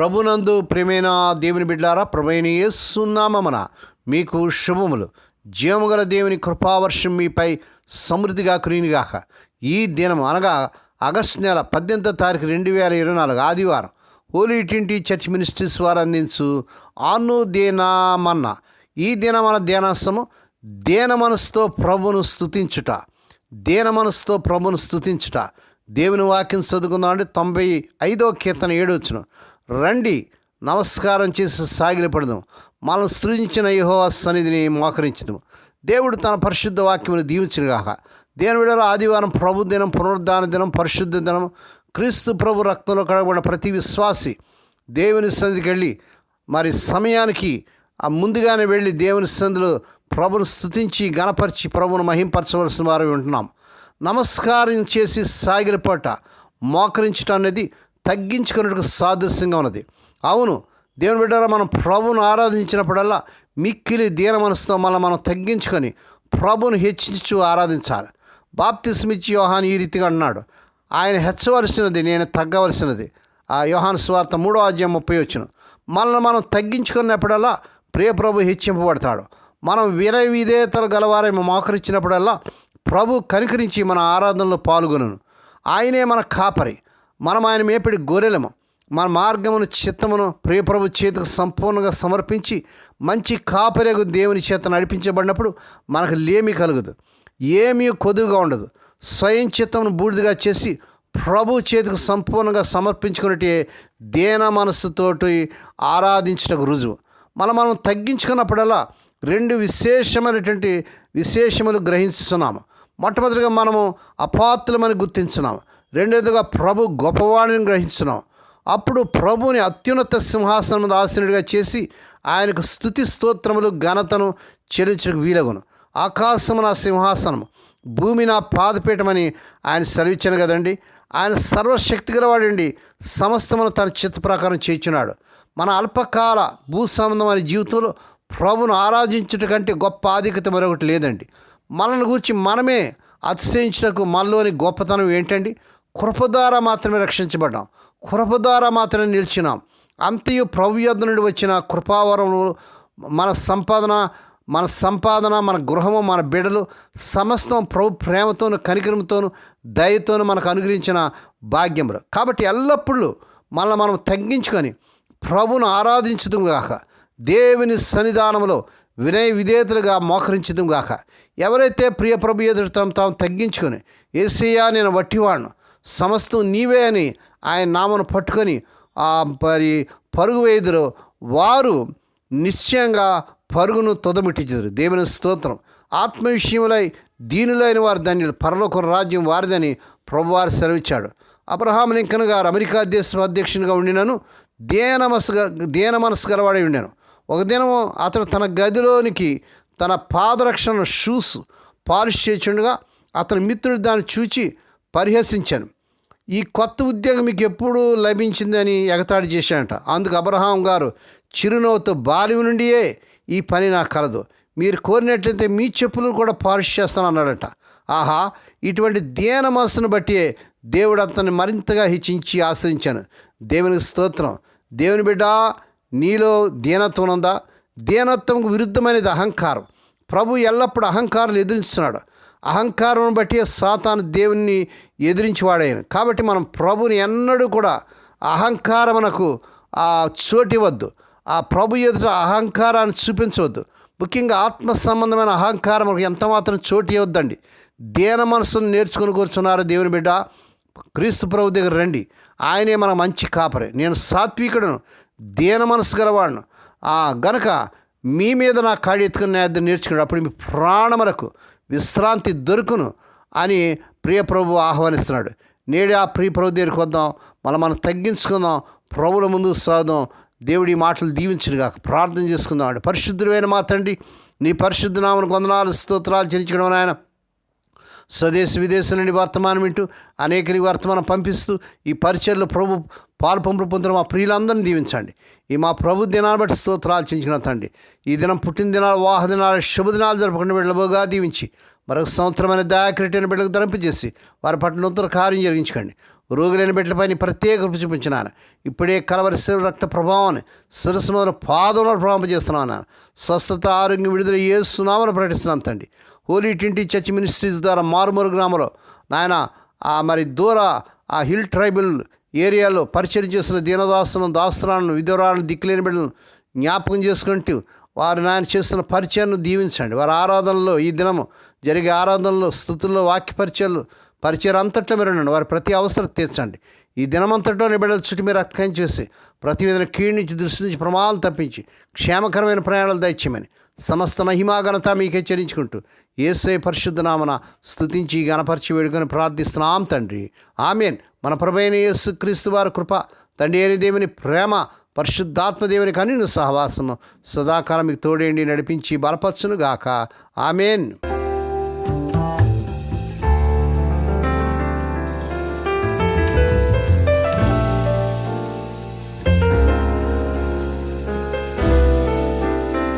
ప్రభునందు ప్రేమైన దేవుని బిడ్డారా ప్రభైన యేసునామన మీకు శుభములు. జీవముగల దేవుని కృపావర్షం మీపై సమృద్ధిగా కురినిగాక ఈ దినం అనగా ఆగస్టు నెల పద్దెనిమిదో తారీఖు రెండు వేల ఇరవై నాలుగు ఆదివారం హోలీ ట్వంటీ చర్చ్ మినిస్ట్రీస్ వారు అందించు ఆను దేనామన్న ఈ దినమన ధ్యానాసము దేన మనసుతో ప్రభును స్థుతించుట దేన మనసుతో ప్రభును స్థుతించుట దేవుని వాక్యం చదువుకుందాం అంటే తొంభై ఐదో కీర్తన ఏడవచ్చును రండి నమస్కారం చేసి సాగిలపడదాం. మనం సృజించిన యహో సన్నిధిని మోకరించదు దేవుడు తన పరిశుద్ధ వాక్యమును దీవించినగాక. దేని విడలో ఆదివారం ప్రభు దినం పునరుద్ధాన దినం పరిశుద్ధ దినం క్రీస్తు ప్రభు రక్తంలో కడగబడిన ప్రతి విశ్వాసి దేవుని సన్నిధికి వెళ్ళి మరి సమయానికి ఆ ముందుగానే వెళ్ళి దేవుని సందులో ప్రభును స్తుతించి గణపరిచి ప్రభును మహింపరచవలసిన వారు ఉంటున్నాం. నమస్కారం చేసి సాగిలపట మోకరించటం అనేది తగ్గించుకున్నట్టుకు సాదృశ్యంగా ఉన్నది. అవును దేవుని బిడ్డారా మనం ప్రభును ఆరాధించినప్పుడల్లా మిక్కిలి దీన మనసుతో మనం మనం తగ్గించుకొని ప్రభును హెచ్చించు ఆరాధించాలి. బాప్తిస్మిచ్చి యోహాన్ ఈ రీతిగా అన్నాడు. ఆయన హెచ్చవలసినది నేను తగ్గవలసినది. ఆ యోహాన్ స్వార్థ మూడో అధ్యాయం ముప్పై వచ్చిన. మనల్ని మనం తగ్గించుకున్నప్పుడల్లా ప్రియ ప్రభు హెచ్చింపబడతాడు. మనం వినయ విధేయతలు గలవారే మోకరించినప్పుడల్లా ప్రభు కనికరించి మన ఆరాధనలో పాల్గొనను. ఆయనే మన కాపరి. మనం ఆయన మేపిడి గొర్రెలము. మన మార్గమును చిత్తమును ప్రియప్రభు చేతికి సంపూర్ణంగా సమర్పించి మంచి కాపరేగు దేవుని చేత నడిపించబడినప్పుడు మనకు లేమి కలుగదు. ఏమీ కొదువుగా ఉండదు. స్వయం చిత్తమును బూడిదగా చేసి ప్రభు చేతికి సంపూర్ణంగా సమర్పించుకున్నట్టే దేన మనస్సుతోటి ఆరాధించటకు రుజువు. మనం మనం తగ్గించుకున్నప్పుడల్లా రెండు విశేషమైనటువంటి విశేషములు గ్రహిస్తున్నాము మొట్టమొదటిగా మనము అపాత్రమని గుర్తించున్నాము. రెండోదిగా ప్రభు గొప్పవాణిని గ్రహించున్నాం అప్పుడు ప్రభుని అత్యున్నత సింహాసనం మీద చేసి ఆయనకు స్థుతి స్తోత్రములు ఘనతను చెల్లించడానికి వీలగును. ఆకాశము నా సింహాసనం భూమి నా పాదపీఠమని ఆయన సెలవిచ్చాను కదండి. ఆయన సర్వశక్తి గలవాడండి. సమస్తమును తన చిత్త ప్రకారం చేయించున్నాడు. మన అల్పకాల భూ సంబంధమైన జీవితంలో ప్రభును ఆరాధించుట కంటే గొప్ప ఆధిక్యత మరొకటి లేదండి. మనల్ని గురించి మనమే అతిశయించటకు మనలోని గొప్పతనం ఏంటండి? కృప ద్వారా మాత్రమే రక్షించబడ్డాం. కృప ద్వారా మాత్రమే నిలిచినాం. అంతయు ప్రభు నుండి వచ్చిన కృపావరములు మన సంపాదన మన సంపాదన మన గృహము మన బిడలు సమస్తం ప్రభు ప్రేమతోను కనికరంతోను దయతోను మనకు అనుగ్రహించిన భాగ్యములు. కాబట్టి ఎల్లప్పుడూ మనల్ని మనం తగ్గించుకొని ప్రభును ఆరాధించడం గాక. దేవుని సన్నిధానంలో వినయ విధేతలుగా మోకరించడం గాక. ఎవరైతే ప్రియ ప్రభు ఎదురు తాము తాము తగ్గించుకొని ఏసయ్యా నేను వట్టివాడును సమస్తం నీవే అని ఆయన నామను పట్టుకొని ఆ మరి పరుగు వేదురు వారు నిశ్చయంగా పరుగును తొదమిట్టించారు దేవుని స్తోత్రం. ఆత్మ విషయములై దీనులైన వారు దాన్ని పరలోక రాజ్యం వారిదని ప్రభువారు సెలవిచ్చాడు. అబ్రహాం లింకన్ గారు అమెరికా దేశ అధ్యక్షునిగా ఉండినను. దేన దేన మనసు గలవాడే ఉండాను. ఒక దినము అతడు తన గదిలోనికి తన పాదరక్షణ షూస్ పాలిష్ చేచుండగా అతని మిత్రుడు దాన్ని చూచి పరిహసించాను. ఈ కొత్త ఉద్యోగం మీకు ఎప్పుడు లభించిందని ఎగతాళి చేశాడంట. అందుకు అబ్రహాం గారు చిరునవ్వుతో బాల్యం నుండియే ఈ పని నాకు కలదు. మీరు కోరినట్లయితే మీ చెప్పులు కూడా పాలిష్ చేస్తాను అన్నాడట. ఆహా ఇటువంటి దేన మనసును బట్టి దేవుడు అతన్ని మరింతగా హెచ్చించి ఆశ్రయించాను. దేవునికి స్తోత్రం. దేవుని బిడ్డ నీలో దీనత్వం ఉందా? దీనత్వంకు విరుద్ధమైనది అహంకారం. ప్రభు ఎల్లప్పుడూ అహంకారాలు ఎదురిస్తున్నాడు అహంకారం బట్టి సాతాను దేవుణ్ణి ఎదిరించి వాడాయను కాబట్టి మనం ప్రభుని ఎన్నడూ కూడా అహంకారమునకు ఆ చోటివద్దు ఆ ప్రభు ఎదుట అహంకారాన్ని చూపించవద్దు. ముఖ్యంగా ఆత్మ సంబంధమైన అహంకారం మనకు ఎంత మాత్రం చోటు ఇవ్వద్దండి. దేన మనసును నేర్చుకుని కూర్చున్నారు దేవుని బిడ్డ. క్రీస్తు ప్రభు దగ్గర రండి. ఆయనే మన మంచి కాపరే. నేను సాత్వికుడును. దేన మనసు గలవాడును. ఆ గనక మీ మీద నా కాడి ఎత్తుకుని నేర్చుకున్నాడు అప్పుడు మీ ప్రాణములకు విశ్రాంతి దొరుకును అని ప్రియప్రభు ఆహ్వానిస్తున్నాడు. నేడు ఆ ప్రియప్రభు దగ్గరికి వద్దాం. మనం మనం తగ్గించుకుందాం. ప్రభుల ముందుకు సాగుదాం. దేవుడి మాటలు దీవించునుగా ప్రార్థన చేసుకుందాం. అంటే పరిశుద్ధుడైన మా తండ్రి నీ పరిశుద్ధ నామను కొందనాలు స్తోత్రాలు చెల్లించడం ఆయన స్వదేశ విదేశం నుండి వర్తమానం వింటూ అనేకరికి వర్తమానం పంపిస్తూ ఈ పరిచయలో ప్రభు పాల్పంపులు పొందిన మా ప్రియులందరినీ దీవించండి. ఈ మా ప్రభు దినాన్ని బట్టి స్తోత్రాలు చించిన తండ్రి. ఈ దినం పుట్టిన దినాలు వాహ దినాలు శుభదినాలు జరపకుండా వెళ్ళబోగా దీవించి మరొక సంవత్సరమైన దయాక్రిటైన బిడ్డలకు ధరింపజేసి వారి పట్ల నూతన కార్యం జరిగించకండి. రోగులైన బిడ్డలపైన ప్రత్యేక కృప చూపించినాను. ఇప్పుడే కలవరి శిర రక్త ప్రభావాన్ని శిరస్సు మొదలు పాదంలో ప్రభావం చేస్తున్నాను స్వస్థత ఆరోగ్యం విడుదల ఏ చేస్తున్నామని ప్రకటిస్తున్నాం తండ్రి. హోలీ ట్వంటీ చర్చ్ మినిస్ట్రీస్ ద్వారా మారుమూరు గ్రామంలో నాయన ఆ మరి దూర ఆ హిల్ ట్రైబల్ ఏరియాలో పరిచయం చేసిన దీనదాసులను దాస్తులను విధురాలను దిక్కులేని బిడ్డలను జ్ఞాపకం చేసుకుంటూ వారు నాయన చేస్తున్న పరిచయాన్ని దీవించండి. వారి ఆరాధనలో ఈ దినము జరిగే ఆరాధనలో స్థుతుల్లో వాక్య పరిచయాలు పరిచయం అంతట్లో మీరు వారి ప్రతి అవసరం తీర్చండి. ఈ దినమంతటో నీ బిడ్డల చుట్టూ మీరు రక్తం చేసి ప్రతి విధంగా కీడు నుంచి దృష్టి నుంచి ప్రమాదాలు తప్పించి క్షేమకరమైన ప్రయాణాలు దయచేయమని సమస్త మహిమాఘనత మీకే చెల్లించుకుంటూ ఏసై పరిశుద్ధ నామన స్థుతించి గణపరిచి వేడుకొని ప్రార్థిస్తున్నాం తండ్రి. ఆమెన్. మన ప్రభైన యేసు క్రీస్తు వారి కృప తండ్రి అయిన దేవుని ప్రేమ పరిశుద్ధాత్మ దేవుని కన్ను సహవాసము సదాకాలం మీకు తోడేండి నడిపించి బలపరచునుగాక. ఆమెన్.